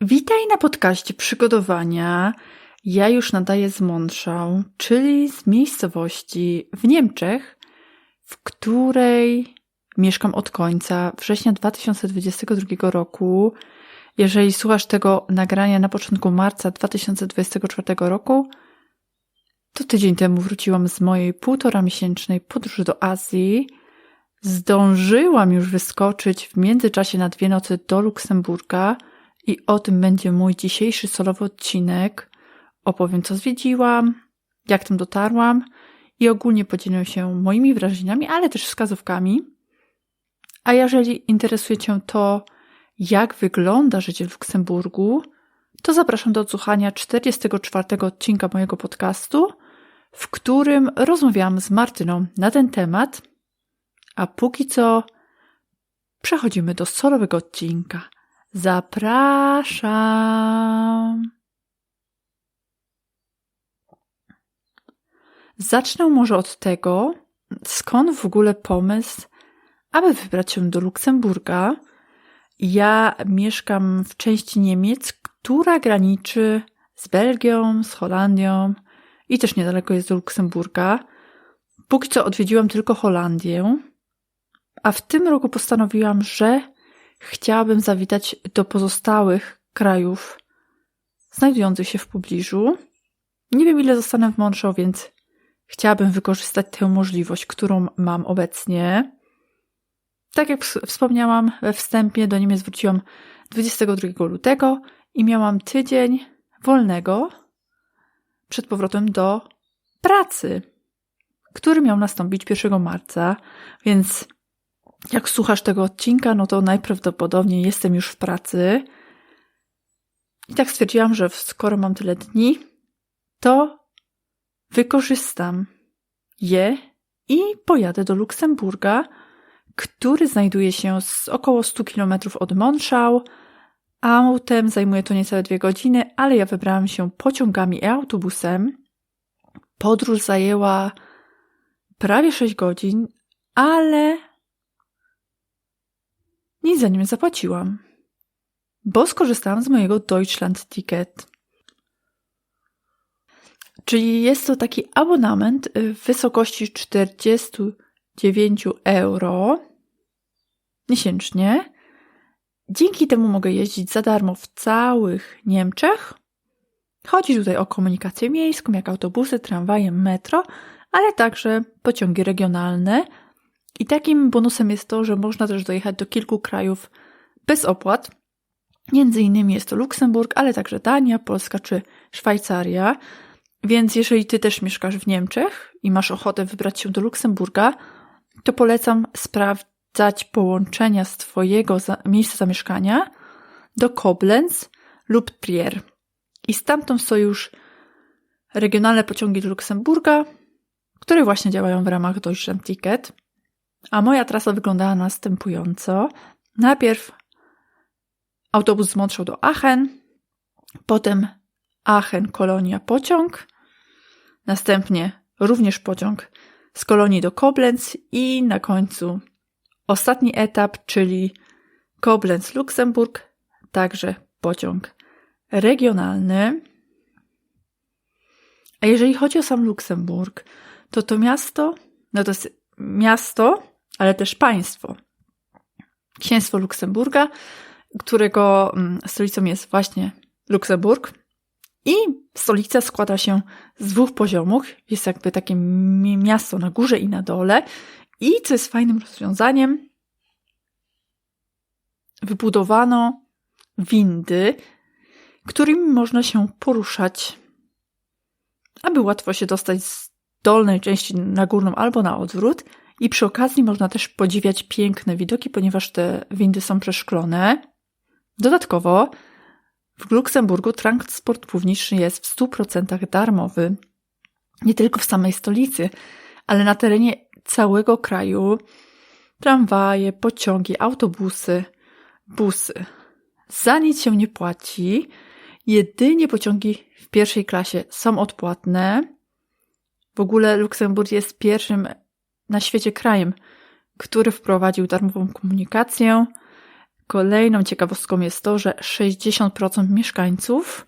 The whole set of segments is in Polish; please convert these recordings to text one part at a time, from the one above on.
Witaj na podcaście przygotowania. Ja już nadaję z Monschau, czyli z miejscowości w Niemczech, w której mieszkam od końca września 2022 roku. Jeżeli słuchasz tego nagrania na początku marca 2024 roku, to tydzień temu wróciłam z mojej półtora miesięcznej podróży do Azji. Zdążyłam już wyskoczyć w międzyczasie na dwie nocy do Luksemburga i o tym będzie mój dzisiejszy solowy odcinek. Opowiem, co zwiedziłam, jak tam dotarłam i ogólnie podzielę się moimi wrażeniami, ale też wskazówkami. A jeżeli interesuje Cię to, jak wygląda życie w Luksemburgu, to zapraszam do odsłuchania 44 odcinka mojego podcastu, w którym rozmawiałam z Martyną na ten temat. A póki co przechodzimy do solowego odcinka. Zapraszam. Zacznę może od tego, skąd w ogóle pomysł, aby wybrać się do Luksemburga. Ja mieszkam w części Niemiec, która graniczy z Belgią, z Holandią i też niedaleko jest do Luksemburga. Póki co odwiedziłam tylko Holandię, a w tym roku postanowiłam, że chciałabym zawitać do pozostałych krajów znajdujących się w pobliżu. Nie wiem, ile zostanę w Monszą, więc chciałabym wykorzystać tę możliwość, którą mam obecnie. Tak jak wspomniałam we wstępie, do Niemiec wróciłam 22 lutego i miałam tydzień wolnego przed powrotem do pracy, który miał nastąpić 1 marca, więc jak słuchasz tego odcinka, no to najprawdopodobniej jestem już w pracy. I tak stwierdziłam, że skoro mam tyle dni, to wykorzystam je i pojadę do Luksemburga, który znajduje się z około 100 km od Monschau. Autem zajmuje to niecałe dwie godziny, ale ja wybrałam się pociągami i autobusem. Podróż zajęła prawie 6 godzin, ale nic za nim zapłaciłam, bo skorzystałam z mojego Deutschland Ticket. Czyli jest to taki abonament w wysokości 49 euro miesięcznie. Dzięki temu mogę jeździć za darmo w całych Niemczech. Chodzi tutaj o komunikację miejską, jak autobusy, tramwaje, metro, ale także pociągi regionalne, i takim bonusem jest to, że można też dojechać do kilku krajów bez opłat. Między innymi jest to Luksemburg, ale także Dania, Polska czy Szwajcaria. Więc jeżeli ty też mieszkasz w Niemczech i masz ochotę wybrać się do Luksemburga, to polecam sprawdzać połączenia z twojego miejsca zamieszkania do Koblenz lub Trier. I stamtąd są już regionalne pociągi do Luksemburga, które właśnie działają w ramach Deutschland Ticket. A moja trasa wyglądała następująco. Najpierw autobus z Montreux do Aachen, potem Aachen, Kolonia, pociąg, następnie również pociąg z Kolonii do Koblenz i na końcu ostatni etap, czyli Koblenz, Luksemburg, także pociąg regionalny. A jeżeli chodzi o sam Luksemburg, to to miasto, no to jest miasto, ale też państwo. Księstwo Luksemburga, którego mm, stolicą jest właśnie Luksemburg. I stolica składa się z dwóch poziomów. Jest jakby takie miasto na górze i na dole. I co jest fajnym rozwiązaniem, wybudowano windy, którymi można się poruszać, aby łatwo się dostać z dolnej części na górną albo na odwrót. I przy okazji można też podziwiać piękne widoki, ponieważ te windy są przeszklone. Dodatkowo w Luksemburgu transport publiczny jest w 100% darmowy. Nie tylko w samej stolicy, ale na terenie całego kraju. Tramwaje, pociągi, autobusy, busy. Za nic się nie płaci. Jedynie pociągi w pierwszej klasie są odpłatne. W ogóle Luksemburg jest pierwszym na świecie krajem, który wprowadził darmową komunikację. Kolejną ciekawostką jest to, że 60% mieszkańców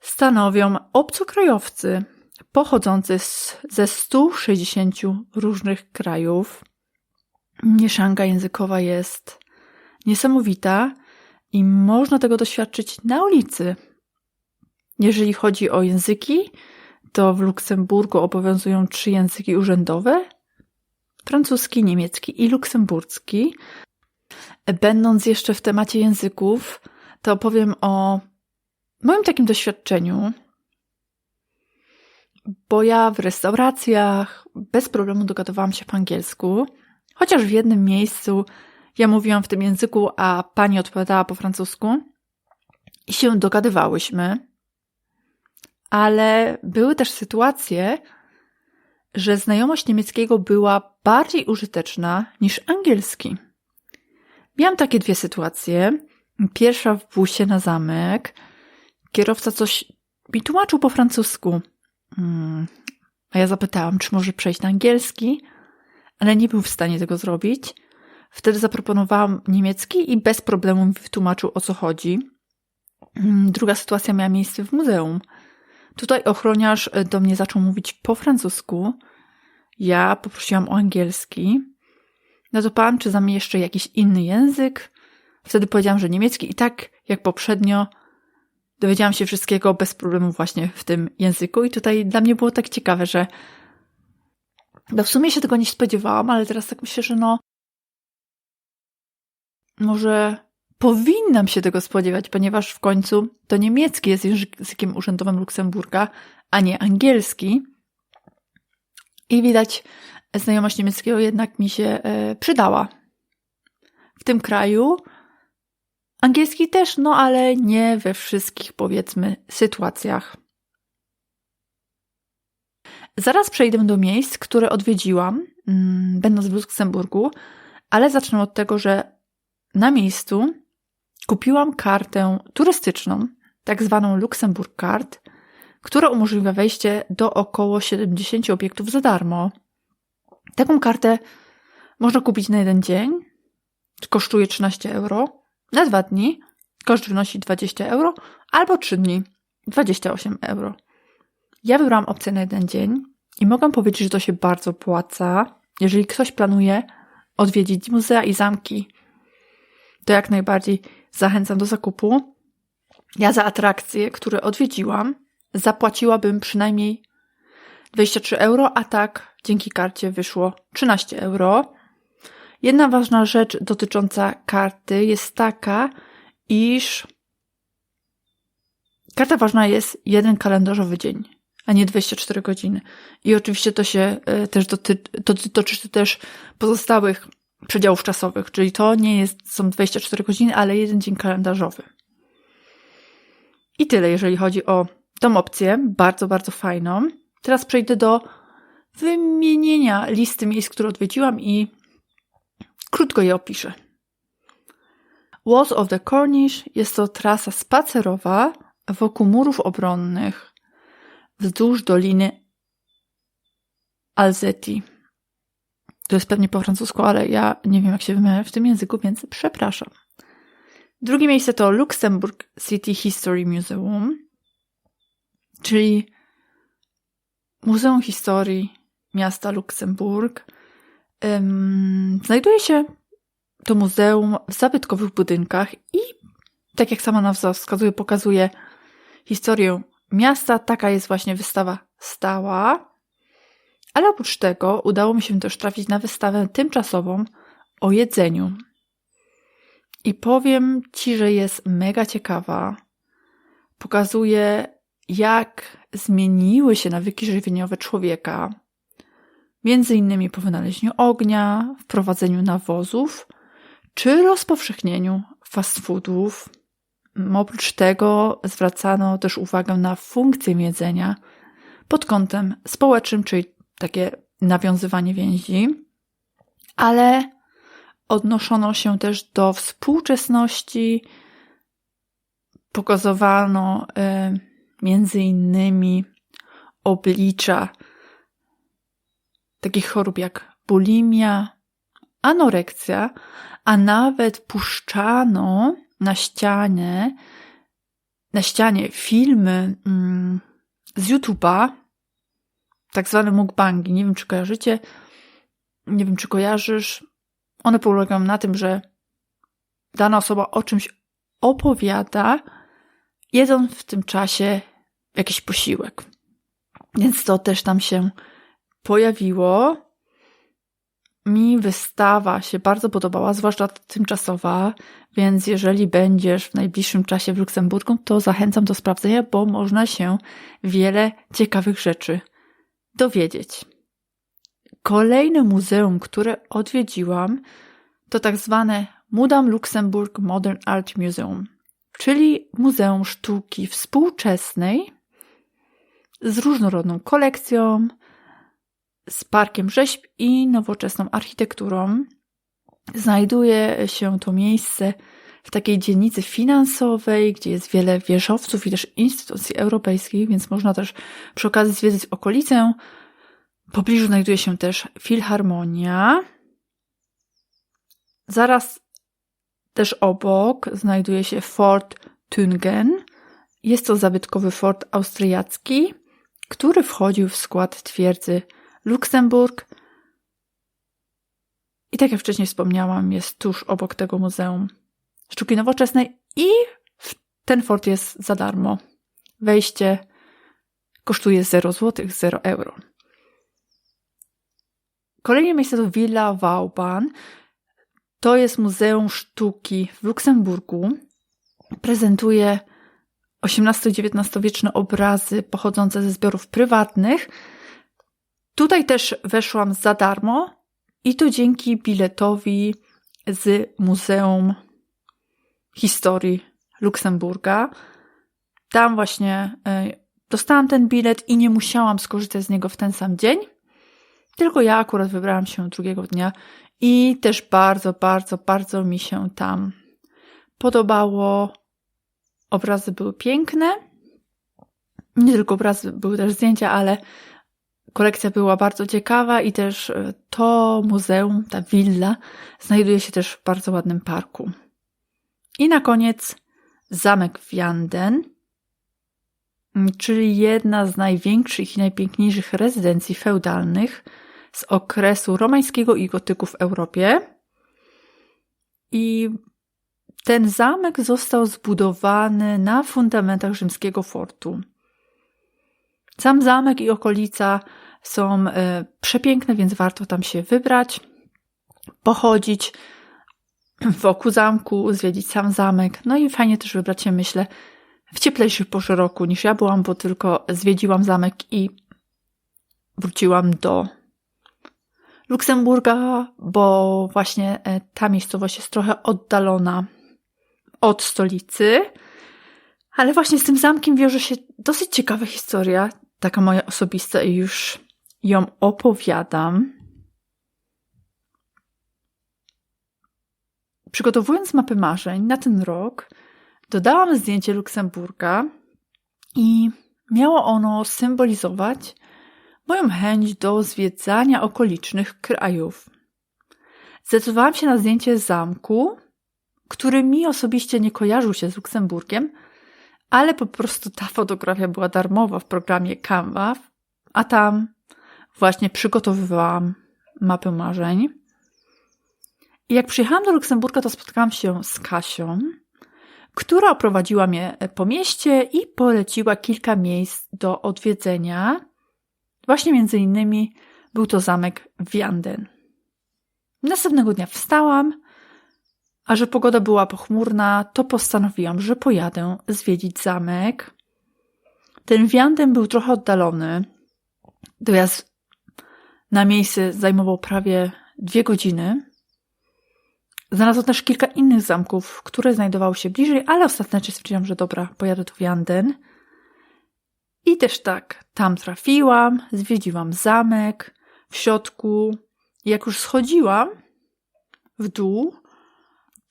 stanowią obcokrajowcy pochodzący z, ze 160 różnych krajów. Mieszanka językowa jest niesamowita i można tego doświadczyć na ulicy. Jeżeli chodzi o języki, to w Luksemburgu obowiązują trzy języki urzędowe: francuski, niemiecki i luksemburski. Będąc jeszcze w temacie języków, to opowiem o moim takim doświadczeniu, bo ja w restauracjach bez problemu dogadywałam się po angielsku, chociaż w jednym miejscu ja mówiłam w tym języku, a pani odpowiadała po francusku i się dogadywałyśmy. Ale były też sytuacje, że znajomość niemieckiego była bardziej użyteczna niż angielski. Miałam takie dwie sytuacje. Pierwsza w busie na zamek. Kierowca coś mi tłumaczył po francusku. Hmm. A ja zapytałam, czy może przejść na angielski, ale nie był w stanie tego zrobić. Wtedy zaproponowałam niemiecki i bez problemu mi wytłumaczył o co chodzi. Hmm, druga sytuacja miała miejsce w muzeum. Tutaj ochroniarz do mnie zaczął mówić po francusku. Ja poprosiłam o angielski. No to pan, czy mnie jeszcze jakiś inny język? Wtedy powiedziałam, że niemiecki i tak jak poprzednio dowiedziałam się wszystkiego bez problemu właśnie w tym języku i tutaj dla mnie było tak ciekawe, że no w sumie się tego nie spodziewałam, ale teraz tak myślę, że no może powinnam się tego spodziewać, ponieważ w końcu to niemiecki jest językiem urzędowym Luksemburga, a nie angielski. I widać, znajomość niemieckiego jednak mi się e, przydała. W tym kraju angielski też, no ale nie we wszystkich, powiedzmy, sytuacjach. Zaraz przejdę do miejsc, które odwiedziłam, mm, będąc w Luksemburgu, ale zacznę od tego, że na miejscu kupiłam kartę turystyczną, tak zwaną Luxemburg Card, która umożliwia wejście do około 70 obiektów za darmo. Taką kartę można kupić na jeden dzień, kosztuje 13 euro, na dwa dni koszt wynosi 20 euro, albo 3 dni 28 euro. Ja wybrałam opcję na jeden dzień i mogę powiedzieć, że to się bardzo opłaca. Jeżeli ktoś planuje odwiedzić muzea i zamki, to jak najbardziej zachęcam do zakupu. Ja za atrakcje, które odwiedziłam, zapłaciłabym przynajmniej 23 euro, a tak dzięki karcie wyszło 13 euro. Jedna ważna rzecz dotycząca karty jest taka, iż karta ważna jest jeden kalendarzowy dzień, a nie 24 godziny. I oczywiście to się e, też to dotyczy też pozostałych przedziałów czasowych, czyli to nie jest, są 24 godziny, ale jeden dzień kalendarzowy. I tyle, jeżeli chodzi o tą opcję, bardzo, bardzo fajną. Teraz przejdę do wymienienia listy miejsc, które odwiedziłam i krótko je opiszę. Walls of the Cornish jest to trasa spacerowa wokół murów obronnych wzdłuż doliny Alzeti. To jest pewnie po francusku, ale ja nie wiem, jak się wymawia w tym języku, więc przepraszam. Drugie miejsce to Luxembourg City History Museum, czyli Muzeum Historii Miasta Luksemburg. Znajduje się to muzeum w zabytkowych budynkach i, tak jak sama nazwa wskazuje, pokazuje historię miasta. Taka jest właśnie wystawa stała. Ale oprócz tego udało mi się też trafić na wystawę tymczasową o jedzeniu. I powiem Ci, że jest mega ciekawa. Pokazuje, jak zmieniły się nawyki żywieniowe człowieka. Między innymi po wynalezieniu ognia, wprowadzeniu nawozów czy rozpowszechnieniu fast foodów. Oprócz tego zwracano też uwagę na funkcję jedzenia pod kątem społecznym, czyli takie nawiązywanie więzi, ale odnoszono się też do współczesności, pokazywano y, między innymi oblicza takich chorób jak bulimia, anorekcja, a nawet puszczano na ścianie, na ścianie filmy mm, z YouTube'a, tak zwane mukbangi. Nie wiem, czy kojarzycie, nie wiem, czy kojarzysz. One polegają na tym, że dana osoba o czymś opowiada, jedząc w tym czasie jakiś posiłek. Więc to też tam się pojawiło. Mi wystawa się bardzo podobała, zwłaszcza tymczasowa, więc jeżeli będziesz w najbliższym czasie w Luksemburgu, to zachęcam do sprawdzenia, bo można się wiele ciekawych rzeczy dowiedzieć. Kolejne muzeum, które odwiedziłam, to tak zwane Mudam Luxemburg Modern Art Museum, czyli Muzeum Sztuki Współczesnej z różnorodną kolekcją, z parkiem rzeźb i nowoczesną architekturą. Znajduje się to miejsce w takiej dzielnicy finansowej, gdzie jest wiele wieżowców i też instytucji europejskich, więc można też przy okazji zwiedzić okolicę. W pobliżu znajduje się też Filharmonia. Zaraz też obok znajduje się Fort Tüngen. Jest to zabytkowy fort austriacki, który wchodził w skład twierdzy Luksemburg. I tak jak wcześniej wspomniałam, jest tuż obok tego Muzeum Sztuki Nowoczesnej i ten fort jest za darmo. Wejście kosztuje 0 zł, 0 euro. Kolejne miejsce to Villa Vauban. To jest Muzeum Sztuki w Luksemburgu. Prezentuje XVIII-XIX wieczne obrazy pochodzące ze zbiorów prywatnych. Tutaj też weszłam za darmo i to dzięki biletowi z Muzeum Historii Luksemburga. Tam właśnie e, dostałam ten bilet i nie musiałam skorzystać z niego w ten sam dzień, tylko ja akurat wybrałam się drugiego dnia i też bardzo, bardzo, bardzo mi się tam podobało. Obrazy były piękne. Nie tylko obrazy, były też zdjęcia, ale kolekcja była bardzo ciekawa i też e, to muzeum, ta willa, znajduje się też w bardzo ładnym parku. I na koniec zamek Wianden, czyli jedna z największych i najpiękniejszych rezydencji feudalnych z okresu romańskiego i gotyku w Europie. I ten zamek został zbudowany na fundamentach rzymskiego fortu. Sam zamek i okolica są e, przepiękne, więc warto tam się wybrać, pochodzić wokół zamku, zwiedzić sam zamek. No i fajnie też wybrać się, myślę, w cieplejszych porze roku niż ja byłam, bo tylko zwiedziłam zamek i wróciłam do Luksemburga, bo właśnie e, ta miejscowość jest trochę oddalona od stolicy. Ale właśnie z tym zamkiem wiąże się dosyć ciekawa historia, taka moja osobista i już ją opowiadam. Przygotowując mapę marzeń na ten rok, dodałam zdjęcie Luksemburga i miało ono symbolizować moją chęć do zwiedzania okolicznych krajów. Zdecydowałam się na zdjęcie zamku, który mi osobiście nie kojarzył się z Luksemburgiem, ale po prostu ta fotografia była darmowa w programie Canva, a tam właśnie przygotowywałam mapę marzeń. I jak przyjechałam do Luksemburga, to spotkałam się z Kasią, która oprowadziła mnie po mieście i poleciła kilka miejsc do odwiedzenia. Właśnie między innymi był to zamek Wianden. Następnego dnia wstałam, a że pogoda była pochmurna, to postanowiłam, że pojadę zwiedzić zamek. Ten Wianden był trochę oddalony. Dojazd na miejsce zajmował prawie dwie godziny. Znalazłam też kilka innych zamków, które znajdowały się bliżej, ale ostatecznie stwierdziłam, że dobra, pojadę do Wianden. I też tak, tam trafiłam, zwiedziłam zamek, w środku, jak już schodziłam w dół,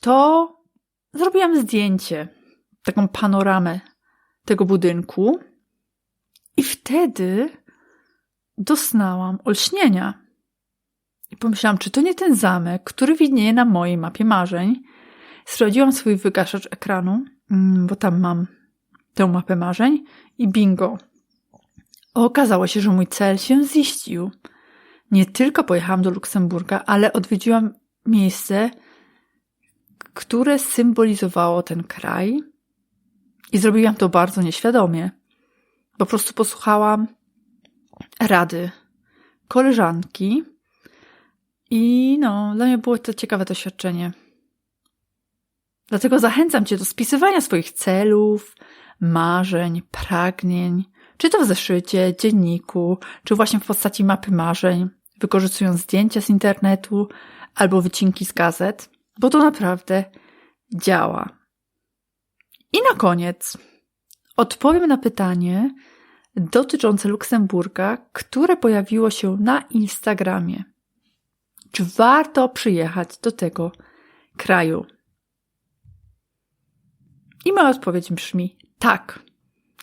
to zrobiłam zdjęcie, taką panoramę tego budynku i wtedy doznałam olśnienia. I pomyślałam, czy to nie ten zamek, który widnieje na mojej mapie marzeń. Sprawdziłam swój wygaszacz ekranu, mm, bo tam mam tę mapę marzeń i bingo. Okazało się, że mój cel się ziścił. Nie tylko pojechałam do Luksemburga, ale odwiedziłam miejsce, które symbolizowało ten kraj i zrobiłam to bardzo nieświadomie. Po prostu posłuchałam rady koleżanki i no, dla mnie było to ciekawe doświadczenie. Dlatego zachęcam Cię do spisywania swoich celów, marzeń, pragnień, czy to w zeszycie, dzienniku, czy właśnie w postaci mapy marzeń, wykorzystując zdjęcia z internetu albo wycinki z gazet, bo to naprawdę działa. I na koniec odpowiem na pytanie dotyczące Luksemburga, które pojawiło się na Instagramie. Czy warto przyjechać do tego kraju? I moja odpowiedź brzmi tak.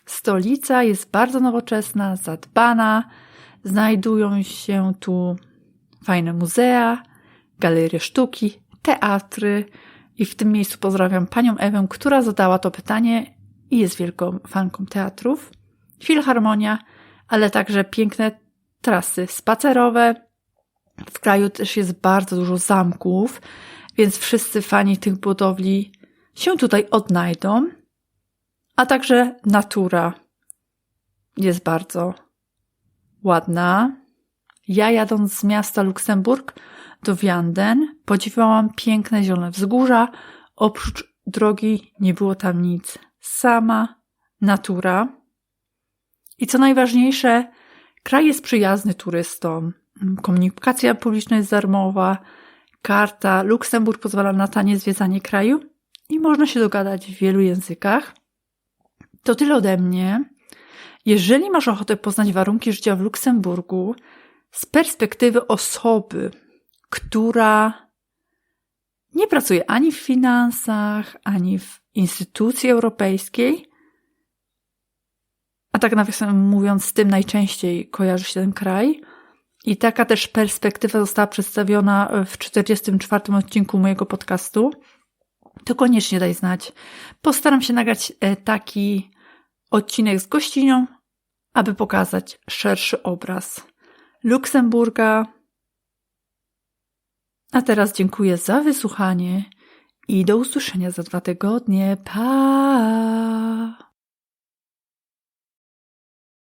Stolica jest bardzo nowoczesna, zadbana, znajdują się tu fajne muzea, galerie sztuki, teatry. I w tym miejscu pozdrawiam panią Ewę, która zadała to pytanie i jest wielką fanką teatrów. Filharmonia, ale także piękne trasy spacerowe. W kraju też jest bardzo dużo zamków, więc wszyscy fani tych budowli się tutaj odnajdą. A także natura jest bardzo ładna. Ja jadąc z miasta Luksemburg do Wianden podziwiałam piękne zielone wzgórza. Oprócz drogi nie było tam nic. Sama natura. I co najważniejsze, kraj jest przyjazny turystom. Komunikacja publiczna jest darmowa. Karta Luksemburg pozwala na tanie zwiedzanie kraju i można się dogadać w wielu językach. To tyle ode mnie. Jeżeli masz ochotę poznać warunki życia w Luksemburgu z perspektywy osoby, która nie pracuje ani w finansach, ani w instytucji europejskiej, a tak nawiasem mówiąc, z tym najczęściej kojarzy się ten kraj. I taka też perspektywa została przedstawiona w 44 odcinku mojego podcastu. To koniecznie daj znać. Postaram się nagrać e, taki odcinek z gościnią, aby pokazać szerszy obraz Luksemburga. A teraz dziękuję za wysłuchanie i do usłyszenia za dwa tygodnie. Pa!